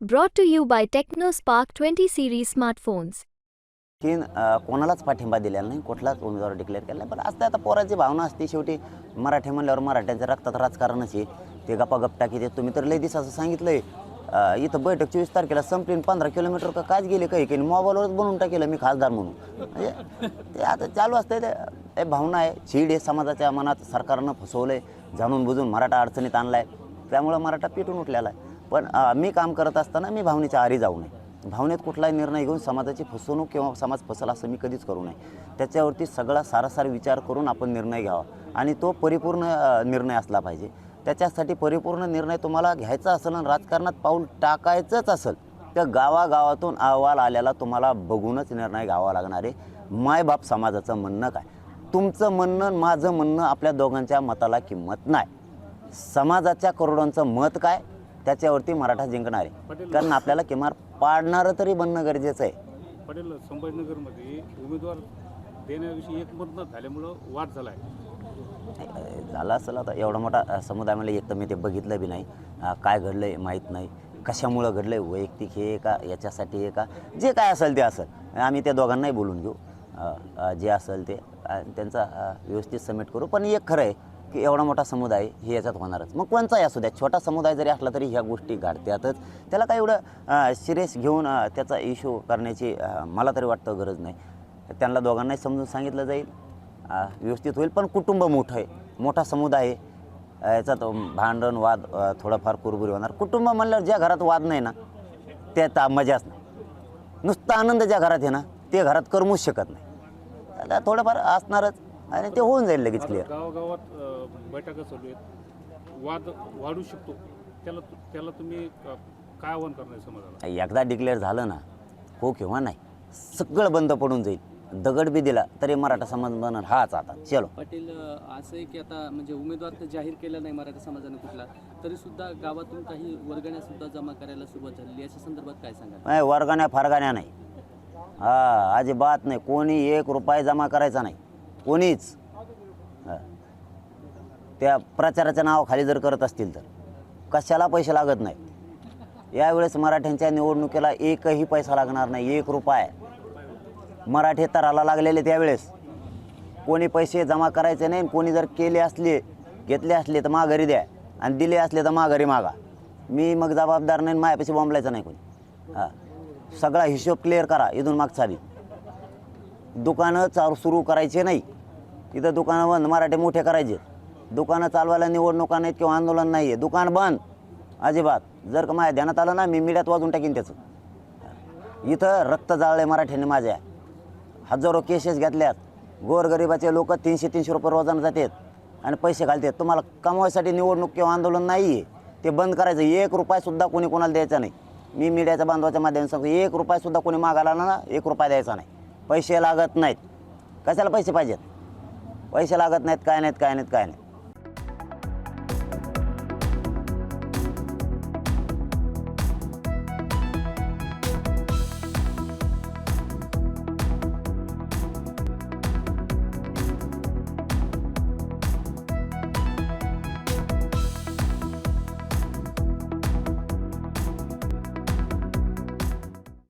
Brought to you by Tecno Spark twenty series smartphones की कोणालाच पाठिंबा दिलेला नाही कुठलाच उमेदवार डिक्लेअर केला पण असते आता पोराची भावना असते. शेवटी मराठी म्हणल्यावर मराठ्यांच्या रक्तात राजकारणच आहे. ते गप्पा टाकी ते तुम्ही तर लय दिसाचं सांगितलंय. इथं बैठक चोवीस तारखेला संपली पंधरा किलोमीटर का काच गेले काही काही मोबाईलवरच बनवून टाकेलं मी खासदार म्हणून. म्हणजे ते आता चालू असतं ते भावना आहे. चीड आहे समाजाच्या मनात. सरकारनं फसवलं आहे जाणून बुजून मराठा अडचणीत आणलाय. त्यामुळं मराठा पेटून उठलेला आहे. पण मी काम करत असताना मी भावनेच्या आरी जाऊ नये. भावनेत कुठलाही निर्णय घेऊन समाजाची फसवणूक किंवा समाज फसल असं मी कधीच करू नये. त्याच्यावरती सगळा सारासार विचार करून आपण निर्णय घ्यावा आणि तो परिपूर्ण निर्णय असला पाहिजे. त्याच्यासाठी परिपूर्ण निर्णय तुम्हाला घ्यायचा असेल आणि राजकारणात पाऊल टाकायचंच असेल तर गावागावातून अहवाल आलेला तुम्हाला बघूनच निर्णय घ्यावा लागणार आहे. मायबाप समाजाचं म्हणणं काय? तुमचं म्हणणं आणि माझं म्हणणं आपल्या दोघांच्या मताला किंमत नाही. समाजाच्या करोडांचं मत काय? त्याच्यावरती मराठा जिंकणार. आहे कारण आपल्याला किमान पाडणारं तरी बनणं गरजेचं आहे. पटेल संभाजीनगरमध्ये उमेदवार देण्याविषयी एकमत न झाल्यामुळं वाद झाला आहे झालं असेल आता. एवढा मोठा समुदाय मला एक तर मी ते बघितलं बी नाही. काय घडलं आहे माहीत नाही. कशामुळं घडलं आहे वैयक्तिक हे का? याच्यासाठी आहे का? जे काय असेल ते असेल. आम्ही त्या दोघांनाही बोलून घेऊ. जे असेल ते. त्यांचा व्यवस्थित सबमिट करू. पण एक खरं आहे. की एवढा मोठा समुदाय हे याच्यात होणारच. मग कोणचाही असू द्या छोटा समुदाय जरी असला तरी ह्या गोष्टी घडत्यातच त्याला काय एवढं सिरियस घेऊन त्याचा इश्यू करण्याची मला तरी वाटतं गरज नाही. त्यांना दोघांनाही समजून सांगितलं जाईल व्यवस्थित होईल. पण कुटुंब मोठं आहे. मोठा समुदाय आहे. याच्यात भांडण वाद थोडाफार कुरबुरी होणार. कुटुंब म्हणल्यावर ज्या घरात वाद नाही ना त्यात मजाच नाही. नुसता आनंद ज्या घरात आहे ना ते घरात करमूच शकत नाही. आता थोडंफार असणारच. आणि ते होऊन जाईल लगेच क्लिअर गावागावात अ, बैठका चालू आहेत. वाद वाढू शकतो. त्याला त्याला तुम्ही अ, काय आव्हान करणार समाजाला? एकदा डिक्लेअर झालं ना हो किंवा नाही सगळं बंद पडून जाईल. दगड बी दिला तरी मराठा समाज बनणार हाच आता चलो. पाटील अ, असं आहे की आता म्हणजे उमेदवार तर जाहीर केला नाही मराठा समाजाने कुठला तरी सुद्धा गावातून काही वर्गण्या सुद्धा जमा करायला सुरुवात झालेली याच्या संदर्भात काय सांगाल? नाही वर्गाण्या फारगाण्या नाही. हा अजिबात नाही. कोणी एक रुपये जमा करायचा नाही. कोणीच. त्या प्रचाराच्या नावाखाली जर करत असतील तर. कशाला पैसे लागत नाही यावेळेस मराठ्यांच्या निवडणुकीला एकही पैसा लागणार नाही एक रुपये. मराठी तराला लागलेले त्यावेळेस. कोणी पैसे जमा करायचे नाही कोणी जर केले असले घेतले असले तर माघारी द्या आणि दिले असले तर माघारी मागा. मी मग जबाबदार नाही मायापाशी बॉम्बलायचं नाही कोणी. हां. सगळा हिशोब क्लिअर करा इथून मागचा बी. दुकानं चालू सुरू करायचे नाही. इथं दुकानं बंद मराठी मोठे करायचे. दुकानं चालवायला निवडणुका नाहीत किंवा आंदोलन नाही आहे दुकान बंद. अजिबात. जर का माझ्या ध्यानात आलं ना मी मीडियात वाजून टाकीन त्याचं. इथं रक्त जाळले आहे मराठ्यांनी माझ्या. हजारो केसेस घेतल्यात. गोरगरिबाचे लोक तीनशे तीनशे रुपये रोजानं जातात आणि पैसे घालतात. तुम्हाला कमवायसाठी निवडणूक किंवा आंदोलन नाही आहे ते बंद करायचं. एक रुपयासुद्धा कोणी कोणाला द्यायचा नाही. मी मीडियाच्या बांधवाच्या माध्यमात सांगतो एक रुपयासुद्धा कोणी मागायला आला ना एक रुपया द्यायचा नाही. पैसे लागत नाहीत. कशाला पैसे पाहिजेत? पैसे लागत नाहीत काय नाहीत काय नाहीत काय नाही